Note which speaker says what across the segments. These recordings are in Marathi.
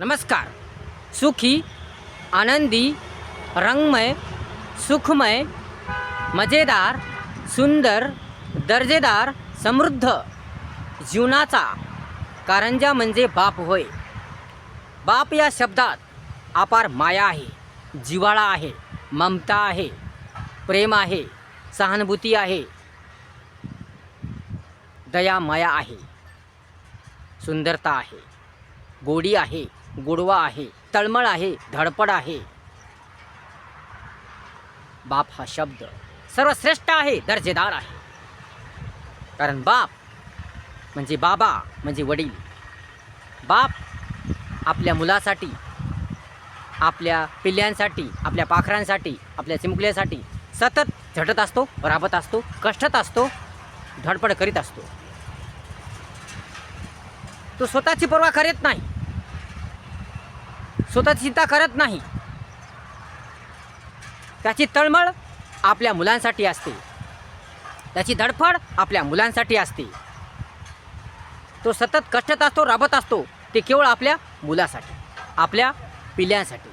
Speaker 1: नमस्कार. सुखी आनंदी रंगमय सुखमय मजेदार सुंदर दर्जेदार समृद्ध जीवनाचा कारंजा म्हणजे बाप होय. बाप या शब्दात अपार माया आहे जिव्हाळा आहे ममता आहे प्रेम आहे सहानुभूती आहे दया माया आहे सुंदरता आहे गोडी आहे गोडवा आहे तळमळ आहे धडपड आहे. बाप हा शब्द सर्वश्रेष्ठ आहे दर्जेदार आहे. कारण बाप म्हणजे बाबा म्हणजे वडील. बाप आपल्या मुलासाठी आपल्या पिल्ल्यांसाठी आपल्या पाखरांसाठी आपल्या चिमुकल्यासाठी सतत झटत असतो राबत असतो कष्टत असतो धडपड करीत असतो. तो स्वतःची पर्वा करत नाही. स्वतः चिंता करत नाही. त्याची तळमळ आपल्या मुलांसाठी असते. त्याची धडफड आपल्या मुलांसाठी असते. तो सतत कष्टत असतो राबत असतो ते केवळ आपल्या मुलासाठी आपल्या पिल्यांसाठी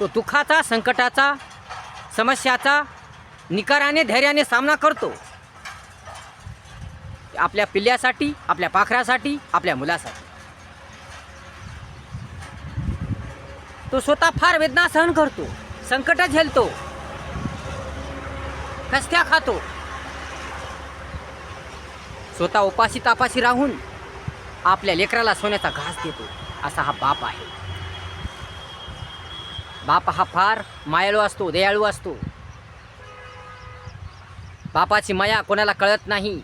Speaker 1: तो दुःखाचा संकटाचा समस्याचा निकाराने धैर्याने सामना करतो. आपल्या पिल्ल्यासाठी आपल्या पाखरासाठी आपल्या मुलासाठी. तो स्वतः फार वेदना सहन करतो संकट झेलतो कस्त्या खातो. स्वतः उपाशी तापाशी राहून आपल्या लेकराला सोन्याचा घास देतो असा हा बाप आहे. बाप हा फार मायाळू असतो दयाळू असतो. बापाची माया कोणाला कळत नाही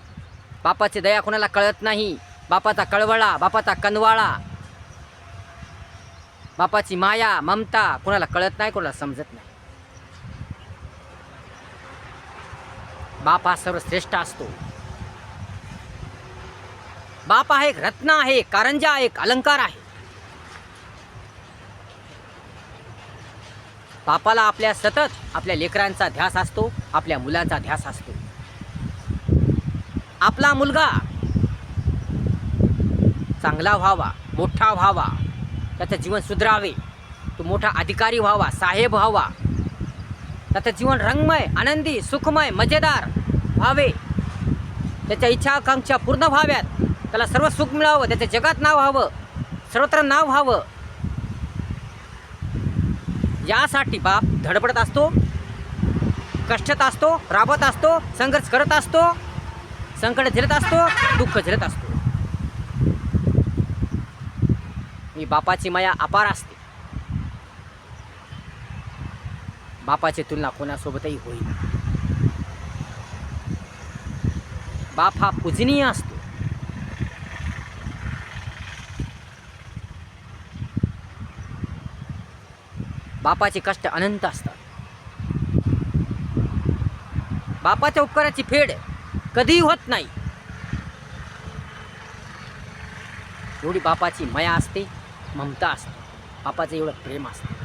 Speaker 1: बापाची दया कोणाला कळत नाही बापाचा कळवळा बापाचा कनवाळा बापाची माया ममता कोणाला कळत नाही कोणाला समजत नाही. बाप हा सर्वश्रेष्ठ असतो. बाप हा एक रत्न आहे कारंजा एक अलंकार आहे. बापाला आपल्या सतत आपल्या लेकरांचा ध्यास असतो आपल्या मुलांचा ध्यास असतो. आपला मुलगा चांगला व्हावा मोठा व्हावा त्याचं जीवन सुधरावे. तो मोठा अधिकारी व्हावा साहेब व्हावा. त्याचं जीवन रंगमय आनंदी सुखमय मजेदार व्हावे. त्याच्या इच्छा आकांक्षा पूर्ण व्हाव्यात. त्याला सर्व सुख मिळावं त्याच्या जगात नाव व्हावं सर्वत्र नाव व्हावं. यासाठी बाप धडपडत असतो कष्टत असतो राबत असतो संघर्ष करत असतो संकट झेलत असतो दुःख झेलत असतो. ही बापाची माया अपार असते. बापाची तुलना कोणासोबतही होईल बाप हा पूजनीय असतो. बापाचे कष्ट अनंत असतात. बापाच्या उपकाराची फेड कधीही होत नाही. एवढी बापाची माया असते. ममता असते. बापाचं एवढं प्रेम असतं.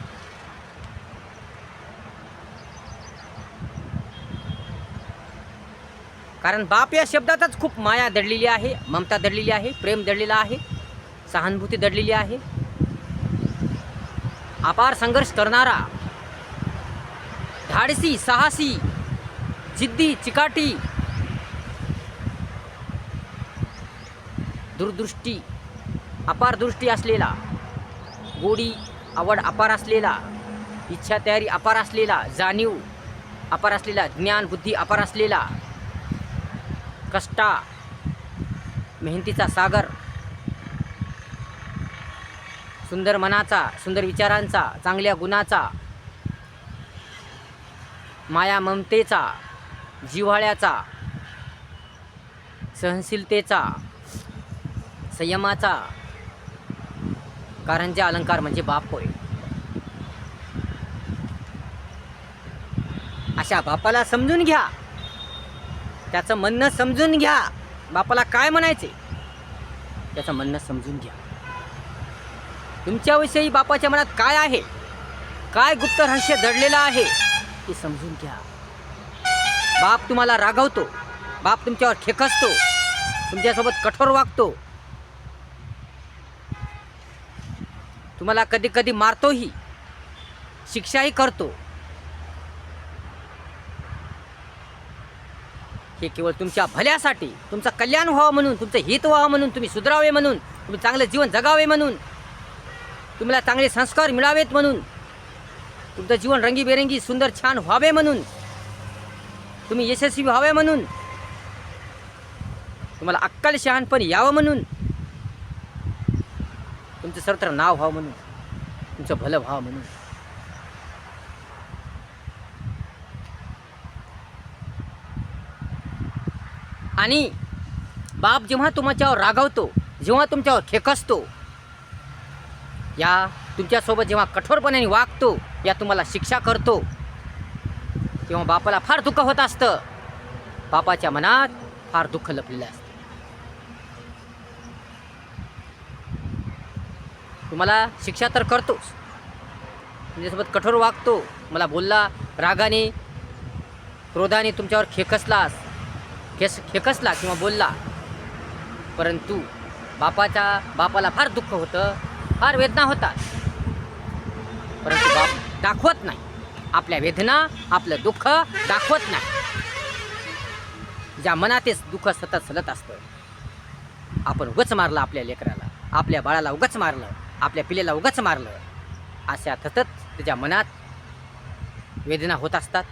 Speaker 1: कारण बाप या शब्दातच खूप माया दडलेली आहे ममता दडलेली आहे प्रेम दडलेला आहे सहानुभूती दडलेली आहे. अपार संघर्ष करणारा धाडसी साहसी जिद्दी चिकाटी दूरदृष्टी अपार दृष्टी असलेला गोडी आवड अपार असलेला इच्छा तयारी अपार असलेला जाणीव अपार असलेला ज्ञान बुद्धी अपार असलेला कष्टा मेहनतीचा सागर सुंदर मनाचा सुंदर विचारांचा चांगल्या गुणाचा माया ममतेचा जिव्हाळ्याचा सहनशीलतेचा संयमाचा कारंजे अलंकार म्हणजे बाप होय. अशा बापाला समजून घ्या. त्याचं म्हणणं समजून घ्या. बापाला काय म्हणायचे? त्याचं म्हणणं समजून घ्या. तुमच्याविषयी बापाच्या मनात काय आहे? काय गुप्त रहस्य दडलेलं आहे? ते समजून घ्या. बाप तुम्हाला रागवतो. बाप तुमच्यावर खेकसतो तुमच्यासोबत कठोर वागतो. तुम्हाला कधी कधी मारतोही. शिक्षाही करतो. हे केवळ तुमच्या भल्यासाठी तुमचं कल्याण व्हावं म्हणून तुमचं हित व्हावं म्हणून तुम्ही सुधरावे म्हणून तुम्ही चांगलं जीवन जगावे म्हणून तुम्हाला चांगले संस्कार मिळावेत म्हणून तुमचं जीवन रंगीबेरंगी सुंदर छान व्हावे म्हणून तुम्ही यशस्वी व्हावे म्हणून तुम्हाला अक्कल शहाणपण यावं म्हणून तुमचं सर्वत्र नाव व्हावं म्हणून. तुमचं भलं व्हावं म्हणून. आणि बाप जेव्हा तुमच्यावर रागवतो जेव्हा तुमच्यावर खेकसतो या तुमच्यासोबत जेव्हा कठोरपणाने वागतो या तुम्हाला शिक्षा करतो तेव्हा बापाला फार दुःख होत असतं. बापाच्या मनात फार दुःख लपलेलं असतं. तुम्हाला शिक्षा तर करतोच. तुमच्यासोबत कठोर वागतो. मला बोलला रागाने क्रोधाने तुमच्यावर खेकसलास. खेस खेकसला किंवा बोलला. परंतु बापाच्या बापाला फार दुःख होतं फार वेदना होतात. परंतु बाप दाखवत नाही. आपल्या वेदना आपलं दुःख दाखवत नाही. ज्या मनातेच दुःख सतत सलत असतं. आपण उगच मारलं आपल्या लेकराला. आपल्या बाळाला उगच मारलं. आपल्या पिलेला उगाच मारलं. अशा सतत त्याच्या मनात वेदना होत असतात.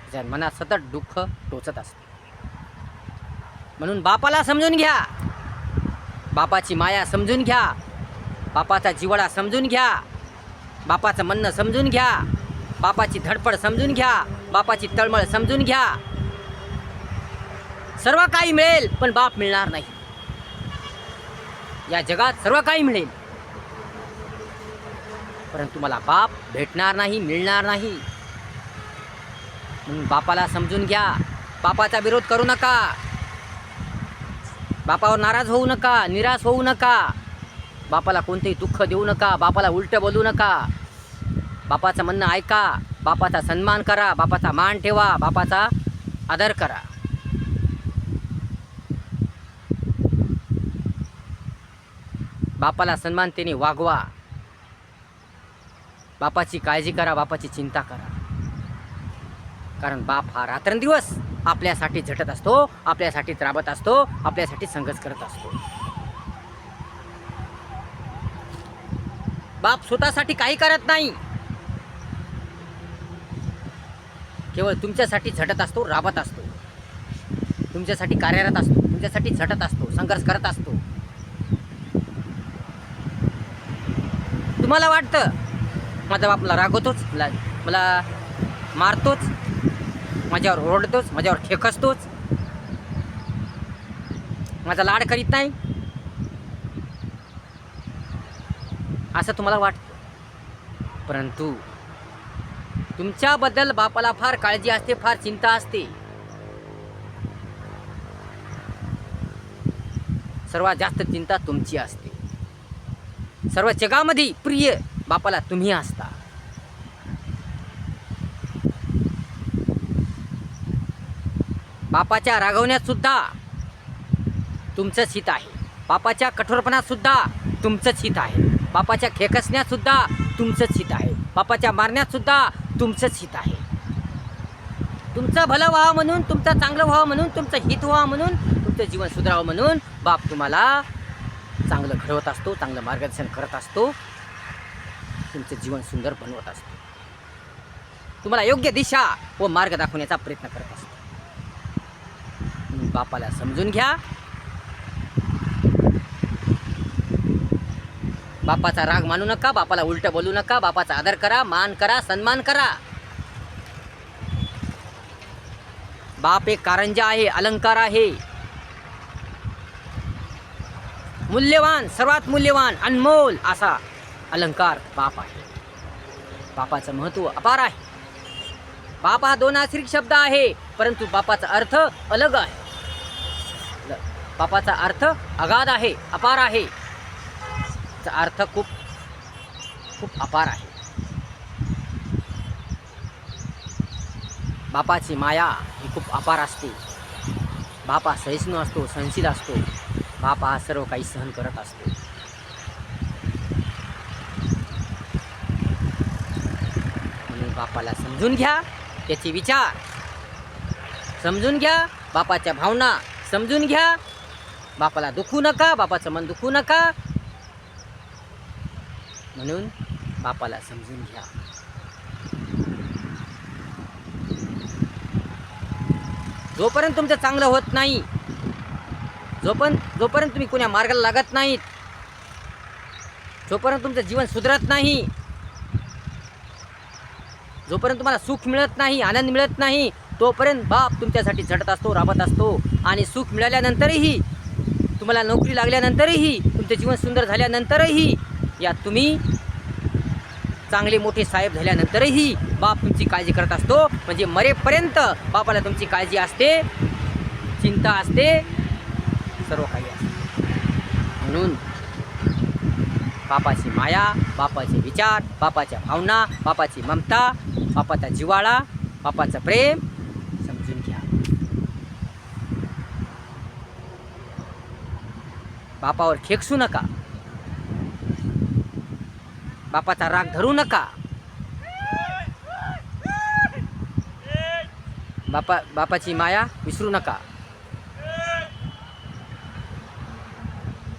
Speaker 1: त्याच्या मनात सतत दुःख टोचत असतं. म्हणून बापाला समजून घ्या. बापाची माया समजून घ्या. बापाचा जिवाळा समजून घ्या. बापाचं म्हणणं समजून घ्या. बापाची धडपड समजून घ्या. बापाची तळमळ समजून घ्या. सर्व काही मिळेल पण बाप मिळणार नाही. या जगात सर्व काही मिळेल. परंतु मला बाप भेटणार नाही मिळणार नाही. म्हणून बापाला समजून घ्या. बापाचा विरोध करू नका. बापावर नाराज होऊ नका निराश होऊ नका. बापाला कोणतेही दुःख देऊ नका बापाला उलटं बोलू नका. बापाचं म्हणणं ऐका बापाचा सन्मान करा बापाचा मान ठेवा बापाचा आदर करा. बापाला सन्मानतेने वागवा. बापाची काळजी करा बापाची चिंता करा. कारण बाप हा रात्रंदिवस आपल्यासाठी झटत असतो आपल्यासाठी त्राबत असतो आपल्यासाठी संघर्ष करत असतो. बाप स्वतःसाठी काही करत नाही. केवळ तुमच्यासाठी झटत असतो राबत असतो. तुमच्यासाठी कार्यरत असतो तुमच्यासाठी झटत असतो संघर्ष करत असतो. तुम्हाला वाटतं? माझा बाप मला रागवतोच मला मला मारतोच माझ्यावर ओरडतोच माझ्यावर खेकसतोच. माझा लाड करीत नाही. असं तुम्हाला वाटतं? परंतु तुमच्याबद्दल बापाला फार काळजी असते फार चिंता असते. सर्वात जास्त चिंता तुमची असते. सर्व जगामध्ये प्रिय बापाला तुम्ही असता. बापाच्या रागवण्यात सुद्धा तुमचंच हित आहे. बापाच्या कठोरपणात सुद्धा तुमचंच हित आहे. बापाच्या खेकसण्यात सुद्धा तुमचंच हित आहे. बापाच्या मारण्यात सुद्धा तुमचंच हित आहे. तुमचं भलं व्हावं म्हणून तुमचं चांगलं व्हावं म्हणून तुमचं हित व्हावं म्हणून तुमचं जीवन सुधारावं म्हणून बाप तुम्हाला चांगलं घडवत असतो चांगलं मार्गदर्शन करत असतो तुमचं जीवन सुंदर बनवत असतो. तुम्हाला योग्य दिशा व मार्ग दाखवण्याचा प्रयत्न करत असतो. म्हणून बापाला समजून घ्या. बापाचा राग मानू नका बापाला उलट बोलू नका बापाचा आदर करा मान करा सन्मान करा. बाप एक कारंजा आहे अलंकार आहे. मूल्यवान सर्वात मूल्यवान अनमोल असा अलंकार बाप आहे. बापाचं महत्त्व अपार आहे. बाप हा दोन आश्रिक शब्द आहे परंतु बापाचा अर्थ अलग आहे. बापाचा अर्थ अगाध आहे अपार आहे. चा अर्थ खूप खूप अपार आहे. बापाची माया ही खूप अपार असते. बापा सहिष्णू असतो सहनशील असतो. बाप हा सर्व काही सहन करत असतो. म्हणून बापाला समजून घ्या त्याचे विचार. समजून घ्या बापाच्या भावना. समजून घ्या. बापाला दुखू नका बापाचं मन दुखू नका. म्हणून बापाला समजून घ्या. जोपर्यंत तुमचं चांगलं होत नाही जोपर्यंत जोपर्यंत तुम्ही कुण्या मार्गाला लागत नाहीत जोपर्यंत तुमचं जीवन सुधरत नाही जोपर्यंत तुम्हाला सुख मिळत नाही आनंद मिळत नाही तोपर्यंत बाप तुमच्यासाठी झटत असतो राबत असतो. आणि सुख मिळाल्यानंतरही तुम्हाला नोकरी लागल्यानंतरही तुमचं जीवन सुंदर झाल्यानंतरही या तुम्ही चांगले मोठे साहेब झाल्यानंतरही बाप तुमची काळजी करत असतो. म्हणजे मरेपर्यंत बापाला तुमची काळजी असते चिंता असते. सर्व काही असते. म्हणून बापाची माया बापाचे विचार बापाच्या भावना बापाची ममता बापाचा जिवाळा बापाचं प्रेम समजून घ्या. बापावर खेकसू नका. बापाचा राग धरू नका. बापा बापाची माया विसरू नका.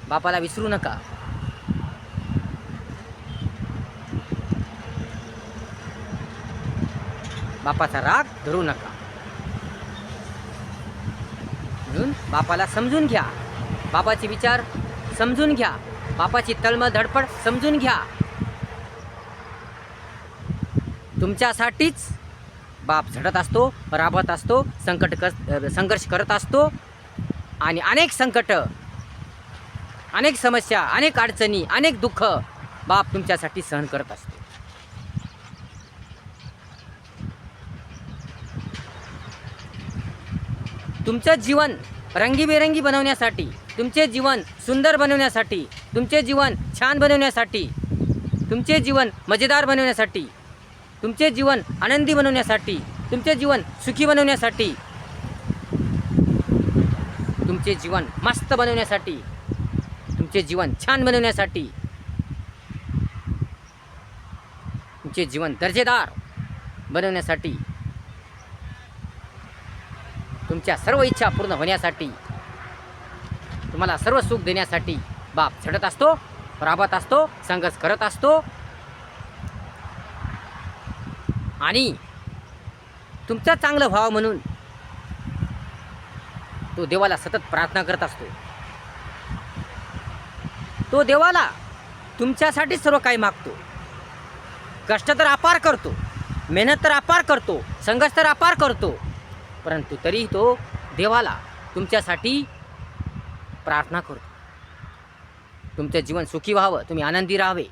Speaker 1: बापाला विसरू नका. बापाचा राग धरू नका. म्हणून बापाला समजून घ्या. बापाचे विचार समजून घ्या. बापाची तळमळ धडपड समजून घ्या. तुमच्यासाठीच बाप झडत असतो राबत असतो संकट क संघर्ष करत असतो आणि अनेक संकट अनेक समस्या अनेक अडचणी अनेक दुःख बाप तुमच्यासाठी सहन करत असतो. तुमचं जीवन रंगीबेरंगी बनवण्यासाठी तुमचे जीवन सुंदर बनवण्यासाठी तुमचे जीवन छान बनवण्यासाठी तुमचे जीवन मजेदार बनवण्यासाठी तुमचे जीवन आनंदी बनवण्यासाठी तुमचे जीवन सुखी बनवण्यासाठी तुमचे जीवन मस्त बनवण्यासाठी तुमचे जीवन छान बनवण्यासाठी. तुमचे जीवन दर्जेदार बनवण्यासाठी. तुमच्या सर्व इच्छा पूर्ण होण्यासाठी. तुम्हाला सर्व सुख देण्यासाठी बाप झडत असतो राबत असतो संघर्ष करत असतो. आणि तुमचं चांगलं व्हावं म्हणून तो देवाला सतत प्रार्थना करत असतो. तो देवाला तुमच्यासाठी सर्व काही मागतो. कष्ट तर अपार करतो मेहनत तर अपार करतो संघर्ष तर अपार करतो परंतु तरीही तो देवाला तुमच्यासाठी प्रार्थना करतो. तुमचं जीवन सुखी व्हावं तुम्ही आनंदी राहावे.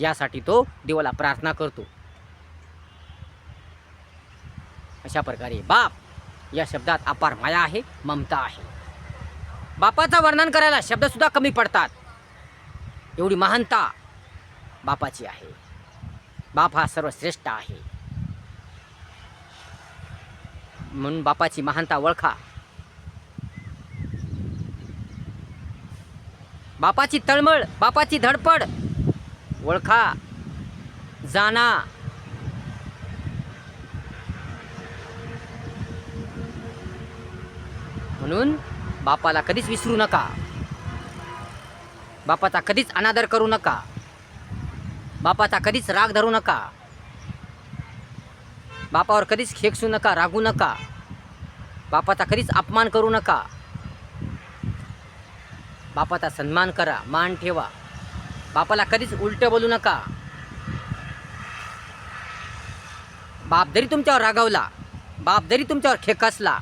Speaker 1: यासाठी तो देवाला प्रार्थना करतो. अशा प्रकारे बाप या शब्दात अपार माया आहे ममता आहे. बापाचं वर्णन करायला शब्दसुद्धा कमी पडतात. एवढी महानता बापाची आहे. बाप हा सर्वश्रेष्ठ आहे. म्हणून बापाची महानता ओळखा. बापाची तळमळ बापाची धडपड ओळखा जाणा म्हणून बापाला कधीच विसरू नका. बापाचा कधीच अनादर करू नका. बापाचा कधीच राग धरू नका. बापावर कधीच खेकसू नका रागू नका. बापाचा कधीच अपमान करू नका. बापाचा सन्मान करा मान ठेवा. बापाला कधीच उलटं बोलू नका. बाप जरी तुमच्यावर रागावला बाप जरी तुमच्यावर खेकसला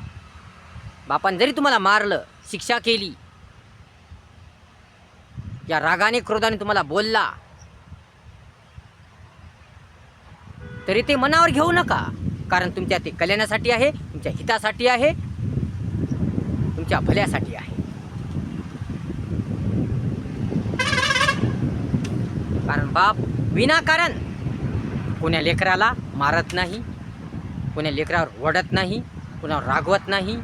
Speaker 1: बापाने जरी तुम्हाला मारलं शिक्षा केली या रागाने क्रोधाने तुम्हाला बोलला तरी ते मनावर घेऊ नका. कारण तुमच्या ते कल्याणासाठी आहे तुमच्या हितासाठी आहे तुमच्या भल्यासाठी आहे. कारण बाप विनाकारण कोण्या लेकराला मारत नाही कोण्या लेकरावर ओढत नाही कोणावर रागवत नाही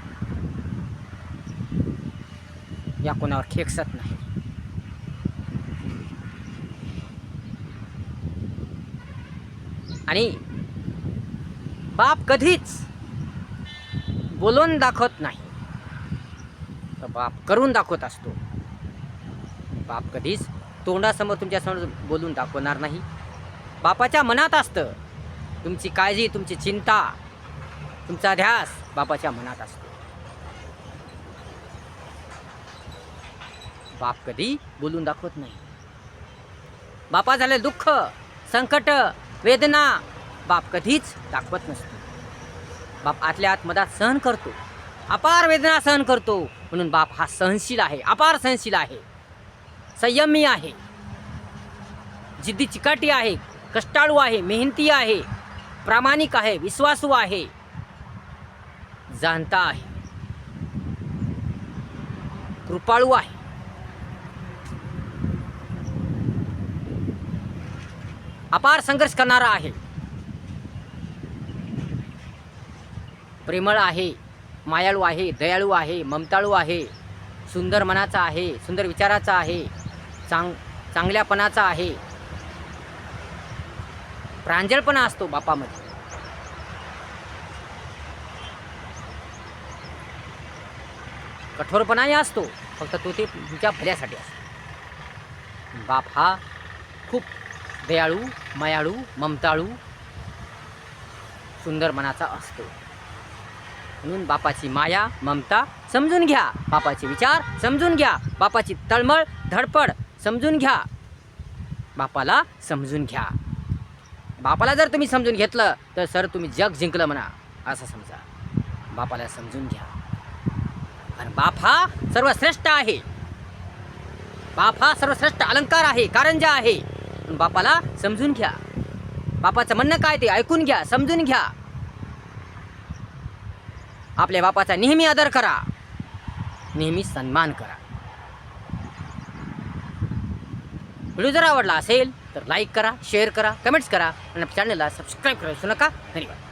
Speaker 1: या कोणावर खेकसत नाही. आणि बाप कधीच बोलून दाखवत नाही. तर बाप करून दाखवत असतो. बाप कधीच तोंडासमोर तुमच्यासमोर बोलून दाखवणार नाही. बापाच्या मनात असतं तुमची काळजी तुमची चिंता तुमचा ध्यास बापाच्या मनात असतो. बाप कधी बोलून दाखवत नाही. बापा झाले दुःख संकट वेदना बाप कधीच दाखवत नसतो. बाप आतल्या आत मधात सहन करतो. अपार वेदना सहन करतो. म्हणून बाप हा सहनशील आहे अपार सहनशील आहे. संयमी आहे. जिद्दी चिकाटी आहे कष्टाळू आहे मेहनती आहे प्रामाणिक आहे विश्वासू आहे. जाणता आहे. कृपाळू आहे. अपार संघर्ष करणारा आहे. प्रेमळ आहे मायाळू आहे दयाळू आहे ममताळू आहे सुंदर मनाचा आहे सुंदर विचाराचा आहे चांग चांगल्यापणाचा आहे. प्रांजळपणा असतो बापामध्ये. कठोरपणाही असतो फक्त तो ते तुमच्या भल्यासाठी असतो. बाप हा खूप दयाळू मयाळू ममताळू सुंदर मनाचा असतो. म्हणून बापाची माया ममता समजून घ्या. बापाचे विचार समजून घ्या. बापाची तळमळ धडपड समजून घ्या. बापाला समजून घ्या. बापाला जर तुम्ही समजून घेतलं तर सर तुम्ही जग जिंकलं म्हणा असं समजा. बापाला समजून घ्या. आणि बाप हा सर्वश्रेष्ठ आहे. बाप हा सर्वश्रेष्ठ अलंकार आहे कारंजा आहे. बापाला समजून घ्या. बापाचं म्हणणं काय ते ऐकून घ्या समजून घ्या. आपल्या बापाचा नेहमी आदर करा. नेहमी सन्मान करा. व्हिडिओ जर आवडला असेल तर लाईक करा शेअर करा कमेंट्स करा आणि चॅनलला सबस्क्राईब करा नका. धन्यवाद.